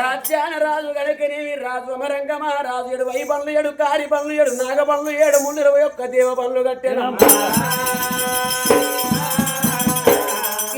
రాజ్యాన రాజు గడకనేవి రాజు అమరంగమా రాజు ఏడు వై పనులు ఏడు కారి పనులు ఏడు నాగ పనులు ఏడు ముందు ఇరవై ఒక్క దేవ పనులు కట్టేనమ్మా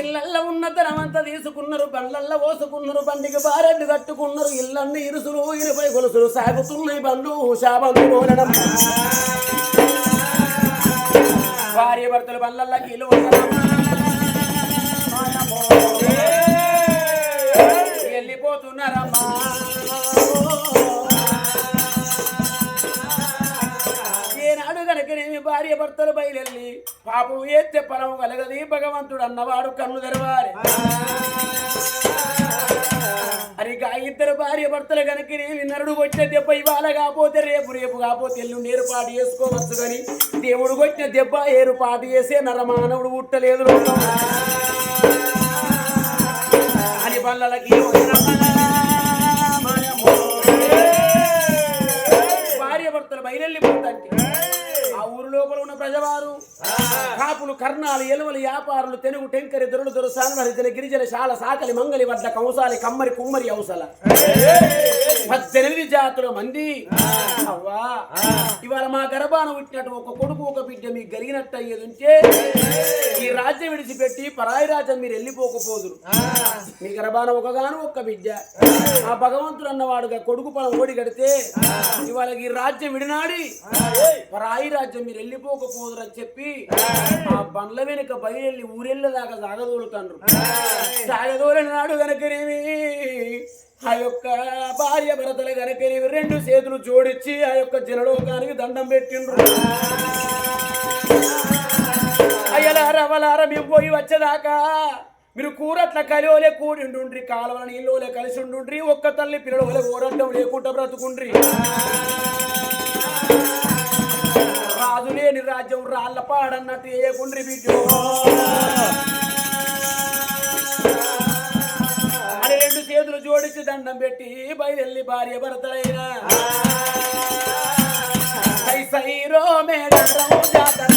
ఇళ్ళల్లో ఉన్నతనమంతా తీసుకున్నారు బండ్లల్లో పోసుకున్నారు బండికి బారెడ్డు కట్టుకున్నారు ఇళ్ళన్ని ఇరుసులు ఇరుపై గొలుసులు సాగుతున్నాయి బండ్లు శాబందు పోనడం భార్య భర్తలు బండ్లల్లో కీలు వెళ్ళిపోతున్నారమ్మా ఏనాడు గనకనేమి భార్య భర్తలు బయలెళ్ళి పాపం ఏత్తే పొలం కలగది భగవంతుడు అన్నవాడు కన్ను తెరవాలి అరిగా ఇద్దరు భార్య భర్తలు గనకనేమి నరుడు కొట్టిన దెబ్బ ఇవాళ కాకపోతే రేపు రేపు కాకపోతే ఎల్లుండి ఏర్పాటు చేసుకోవచ్చు కానీ దేవుడు కొట్టిన దెబ్బ ఏర్పాటు చేసే నరమానవుడు పుట్టలేదు లోకం. అని బల్లలకి భార్య భర్తలు బయలుపోతాంటే ఆ ఊరు లోపల ఉన్న ప్రజవారు కాపులు కర్ణాలు ఎలువలు వ్యాపారులు తెనుగు టెంకరి దొరుడు దొరు సాన్వరిజల గిరిజల శాల సాకలి మంగలి వడ్ల కంసాలి కమ్మరి కుమ్మరి అవసల పద్దెనిమిది జాతుల మంది. అవ్వా. ఇవాళ మా గర్భాన పుట్టినట్టు ఒక కొడుకు ఒక బిడ్డ మీకు కలిగినట్టు అయ్యేది ఉంటే ఈ రాజ్యం విడిచిపెట్టి పరాయి రాజ్యం మీరు వెళ్ళిపోకపోదురు. మీ గర్భాన ఒకగాను ఒక్క బిడ్డ. ఆ భగవంతుడు అన్నవాడుగా కొడుకు పొలం ఓడి కడితే ఇవాళ ఈ రాజ్యం విడినాడి. పరాయి రాజ్యం మీరు వెళ్ళిపోకపోదురు అని చెప్పి ఆ బండ్ల వెనుక బయలు ఊరెళ్ళదాకా సాగదోలుతాండ్రు సాగదోలిన నాడు కనుకనేమి ఆ యొక్క భార్య భరతలు కనుకనేవి రెండు చేతులు జోడించి ఆ యొక్క జనలోకానికి దండం పెట్టిండ్రు. అయ్యలారవలార మేము పోయి వచ్చేదాకా మీరు కూరట్ల కలివలే కూడిండుండ్రి కాలువల నీళ్ళోలే కలిసి ఉండుండ్రి ఒక్క తల్లి పిల్లల వలె ఓరడ్డం లేకుండా బ్రతుకుండ్రి. రాజు లేని రాజ్యం రాళ్ళ పాడన్నట్టు ఏకుండ్రి బిడ్డో. అని రెండు చేతులు జోడించి దండం పెట్టి బయలుల్లి భార్య భర్తలైనా. సైరో మేడారం జాతర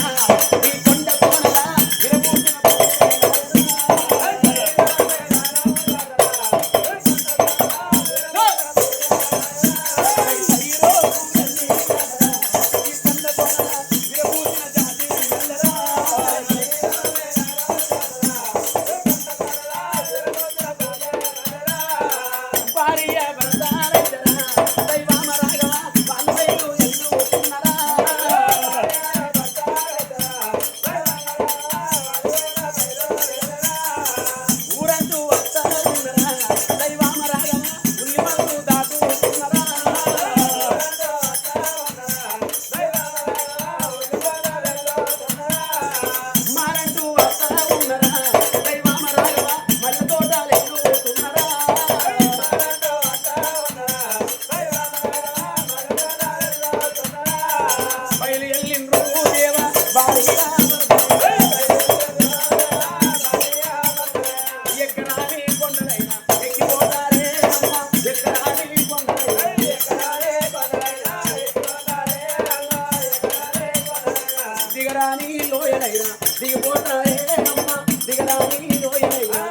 దిగరాని లోయలైనా దిగిపోతారే అమ్మ దిగరాని లోయలైనా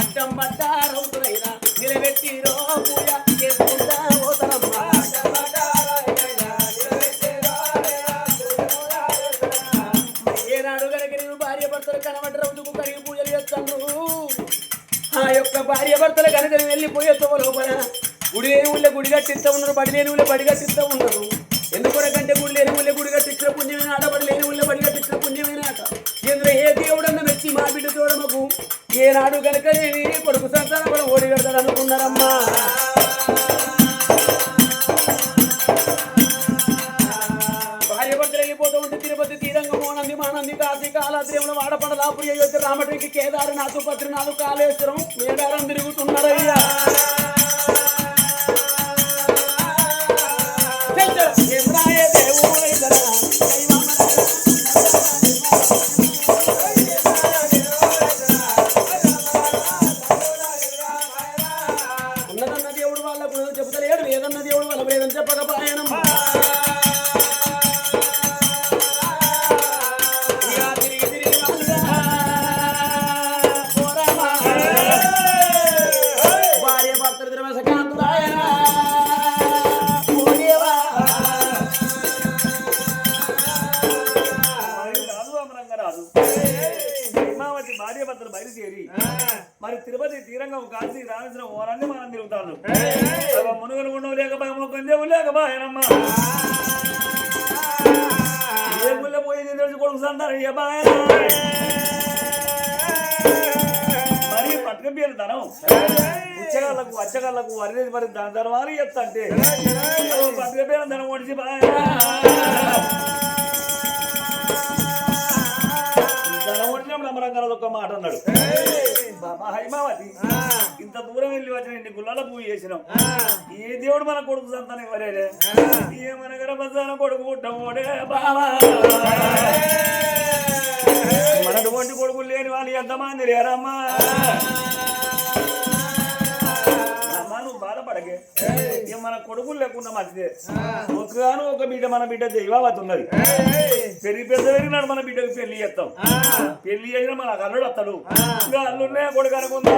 అడ్డం పడ్డ రౌతులైనా నిలబెట్టిరో పూజ చేసుకుంటా పోతారమ్మా. ఏనాడు కనుక నేను భార్య భర్తలు కనబడ్డ రౌతుకు కరిగి పూజలు చేస్తాను. ఆ యొక్క భార్య భర్తలు కనుక వెళ్ళిపోయే తోవ లోపల గుడి లేని ఊళ్ళో గుడి కట్టిస్తా ఉన్నారు బడి లేని ఊళ్ళో బడి కట్టిస్తా ఉన్నారు. ఎందుకొరకంటే గుడి లేని ఊళ్ళో గుడి కట్టించిన పుణ్యమైన ఆట బడి లేని ఊళ్ళో బడి కట్టించిన పుణ్యమైన ఆట ఇందులో ఏ దేవుడన్న మెచ్చి మా బిడ్డ తోడమకు ఏనాడు కనుక నేను కొడుకు సంతానం కూడా ఓడి కడతాడు అనుకున్నారమ్మా. భార్య భర్తలు వెళ్ళిపోతూ ఉంటే తిరుపతి తీరంగం మోనంది మానంది కాశీ కాలాద్రియంలో వాడపడలాపురి అయోధ్య రామటికి కేదారనాథ్ బద్రీనాథ్ కాళేశ్వరం మేడారం తిరుగుతున్నారయ్యా. తిరుపతి తీరంగం కాశీ రామేశ్వరం ఓరాన్ని మనం తిరుగుతాను. మునుగలు ఉండవు లేక భయముకుందేవు లేక బాయనమ్మ ఏ ముళ్ళ పోయి తెలిసి కొడుకు బాయన మరి పట్టుక పేరు ధనం. ఉచ్చగాళ్ళకు వచ్చగాళ్ళకు వరిదేది మరి దాని ధర్మాలు చెప్తాంటే. పట్టుక పేరు ధనం ఒడిచి బాయన ధనం ఒడిచినప్పుడు అమరంగారావు ఒక మాట అన్నాడు. హైమావతి. ఇంత దూరం వెళ్ళి వచ్చిన ఇన్ని గుళ్ళల పూజ చేసినాం. ఏ దేవుడు మన కొడుకు సంతానం ఇవ్వలేదే? ఏమన గర్భసాన కొడుకు పుట్టమోడే బావా? మనటువంటి కొడుకులు లేని వాళ్ళు ఎంతమంది లేరమ్మా? బాధపడకే. మన కొడుకులు లేకుండా మంచిదే ఒకగాను ఒక బిడ్డ మన బిడ్డ దైవావతి ఉన్నది. పెరిగి పెద్ద పెరిగినాడు మన బిడ్డకు పెళ్ళి చేస్తాం. పెళ్ళి చేసిన మన అల్లుడు వస్తాడు. ఇక అల్లుడినే కొడుకు అనుకుందా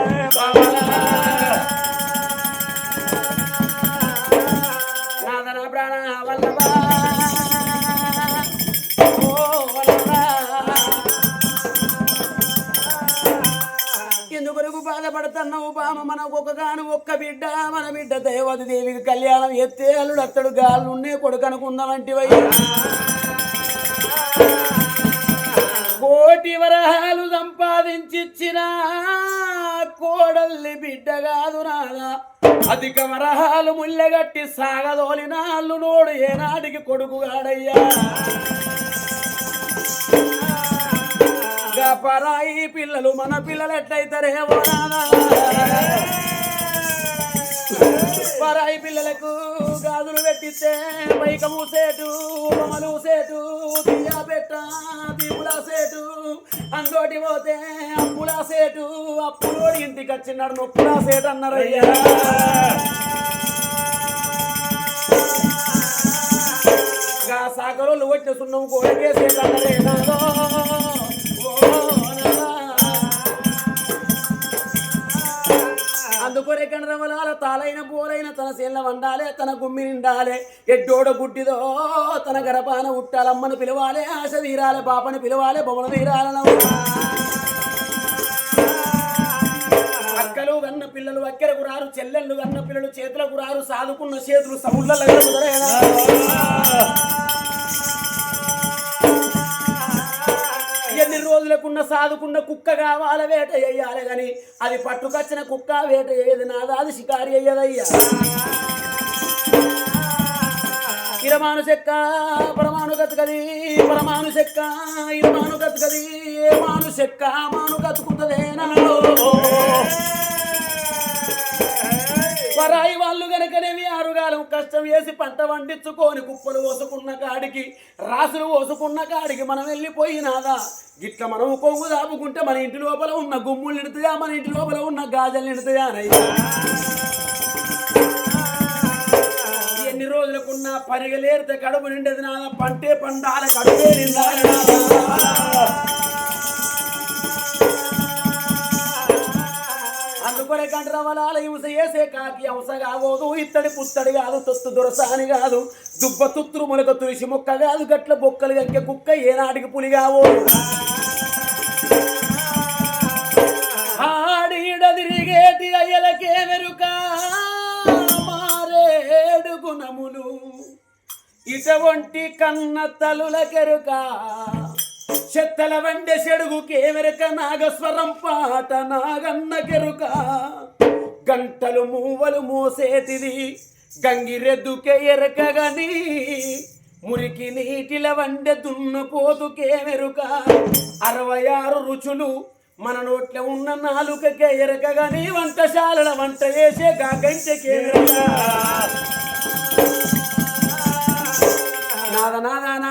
ప్రాణ. ఎందుకొరకు బాధపడుతున్నావు బామ? మనకు ఒకగాను ఒక్క బిడ్డ మన బిడ్డ దేవతి దేవికి కళ్యాణం ఎత్తే అల్లుడు అత్తడు గాళ్ళున్నే కొడుకు అనుకుందామంటే కోటి వరహాలు సంపాదించిచ్చిన కోడల్ని బిడ్డ కాదు నాదా. అధిక వరహాలు ముళ్ళగట్టి సాగదోలిన అల్లు నోడు ఏనాటికి కొడుకుగాడయ్యా పరాయి పిల్లలు మన పిల్లలు ఎట్లయితారేమో నాదా. పరాయి పిల్లలకు గాజులు పెట్టిస్తే పైక మూసేటు బొమ్మలు సేటు బియ్య పెట్ట దీపులా సేటు అంగోటి పోతే అప్పులా సేటు అప్పులోడి ఇంటికి వచ్చినాడు నొప్పులా సేటు అన్నారయ్యా. గా సాగరోళ్ళు వచ్చే సున్నం కోరికే సేటు అన్నారే అందుకొరే కనరవలాల తాలైన పోలైన తన సేళ్ళ వండాలే తన గుమ్మి నిండాలే. ఎడ్డోడ గుడ్డిదో తన గరపాన ఉట్టాలమ్మను పిలవాలే ఆశ వీరాల పాపని పిలవాలే బొమ్మల తీరాలను అక్కలు వెన్న పిల్లలు అక్కెరకు రారు చెల్లెళ్ళు వెన్న పిల్లలు చేతులకు రారు సాదుకున్న చేతులు సముళ్ళ ఎన్ని రోజులకున్న సాదుకున్న కుక్క కావాల వేట వేయాలి కానీ అది పట్టుకొచ్చిన కుక్క వేట వేయదు నాదా అది షికారి అయ్యదయ్యా. ఇరమాను చెక్క పరమాను గతుకది పరమాను చెక్క ఇరమాను గతుకది ఏ మాను చెక్క మాను గతుకుంటదేనా పరాయి వాళ్ళు గనకనేవి ఆరుగాలం కష్టం వేసి పంట వండించుకొని కుప్పలు పోసుకున్న కాడికి రాసులు పోసుకున్న కాడికి మనం వెళ్ళిపోయినాదా గిట్ల మనం కొంగు దాపుకుంటే మన ఇంటి లోపల ఉన్న గుమ్ములు నిడుతుందా మన ఇంటి లోపల ఉన్న గాజలు నిడుతుందా అనయ్యా ఎన్ని రోజులకున్న పరిగలేరితే కడుపు నిండేది నాదా పంటే పండాల కడుపు నిండాలి నాదా. అందుకొనే కంటరవలాల హింస చేసే కాకి అవస కాగోదు ఇత్తడి పుత్తడి కాదు తొత్తు దొరసాని కాదు. దుబ్బ తుత్తురు మొలక తులిసి మొక్క కాదు. గట్ల బొక్కలు గంకె కుక్క ఏనాటికి పులి కావోదు ఆడిడ తిరిగేటి అయ్యలకే వెరుక మారేడు గుణములు ఇటువంటి కన్న తలులకెరుక చెత్తల వండె చెడుగు కేమెరక నాగస్వరం పాట నాగన్న కెరుక. గంటలు మూవలు మోసేటిది గంగిరెద్దుకే ఎరకగని మురికి నీటిల వండె దున్నపోతుకే మెరుక. అరవై ఆరు రుచులు మన నోట్లో ఉన్న నాలుకకే ఎరకగని వంటశాలల వంట చేసే గంటకే నాద నాద నా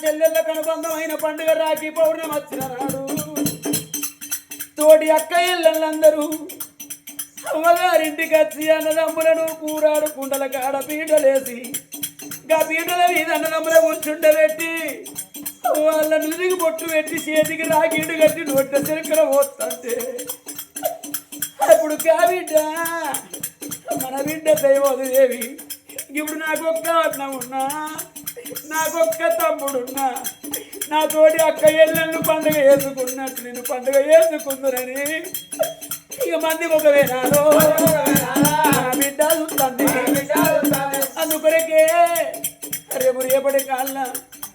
చెల్లెళ్ళ కనుబంధమైన పండుగ రాఖీ పౌర్ణమి వచ్చిన నాడు తోటి అక్క ఇళ్ళందరూ అమ్మగారింటికి వచ్చి అన్నదమ్ములను కూరాడు కుండల కాడ పీటలేసి గా పీటల మీద అన్నదమ్ముల కూర్చుండబెట్టి వాళ్ళ నుదికి బొట్టు పెట్టి చేతికి రాకిండు కట్టి నోట్ల చిరకల పోతుంటే అప్పుడు కాబిడ్డ మన బిడ్డ దైవదేవి ఇప్పుడు నాకు ఒక్క అన్న ఉన్నా నాకొక్క తమ్ముడున్నా. నా తోటి అక్క ఎల్లెళ్ళు పండుగ వేసుకున్నట్టు నేను పండుగ వేసుకుందరని ఇక మంది ఒక వేనాలో బిడ్డ చూస్తుంది. అందుకొరకే రేపు రేపటి కాళ్ళ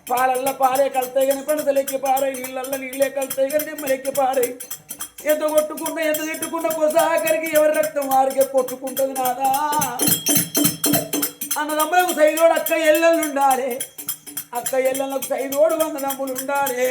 పాలల్ల పారే కలుతాయి కానీ పడతలెక్కి పారే నీళ్ళల్ల నీళ్ళే కలుతాయి కానీ నిమ్మలెక్కి పారే. ఎంత కొట్టుకున్నా ఎంత తిట్టుకున్నా కొసాకరికి ఎవరి రక్తం వారికే కొట్టుకుంటుంది నాదా? అన్నదమ్ములకు సైదోడు అక్క ఎల్లలు ఉండాలి అక్క ఎల్లలకు సైదోడు అన్నదమ్ములు ఉండాలి